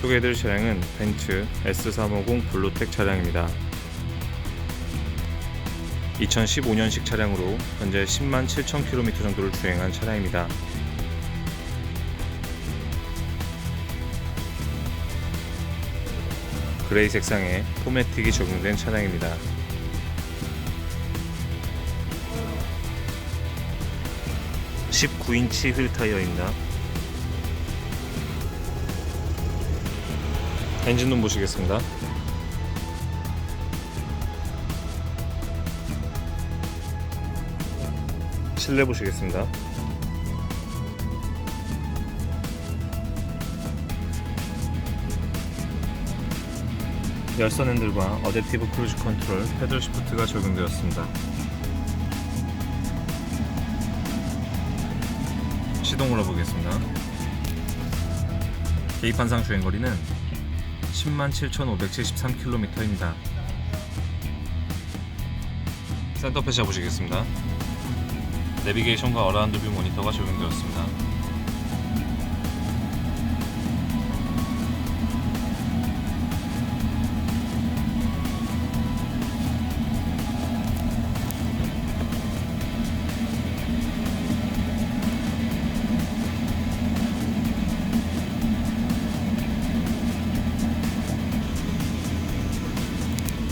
소개해드릴 차량은 벤츠 S350 블루텍 차량입니다. 2015년식 차량으로 현재 10만 7천 킬로미터 정도를 주행한 차량입니다. 그레이 색상에 포매틱이 적용된 차량입니다. (19인치) 휠 타이어입니다. 엔진룸 보시겠습니다. 실내 보시겠습니다. 열선 핸들과 어댑티브 크루즈 컨트롤, 패들 시프트가 적용되었습니다. 시동 올려보겠습니다. 계기판상 주행거리는 107,573km입니다. 센터페 잡으시겠습니다. 내비게이션과 어라운드 뷰 모니터가 적용되었습니다.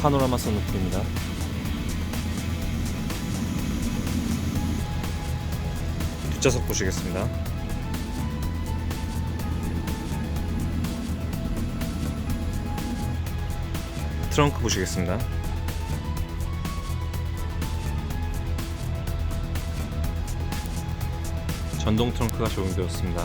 파노라마 선루프입니다. 뒷좌석 보시겠습니다. 트렁크 보시겠습니다. 전동 트렁크가 적용되었습니다.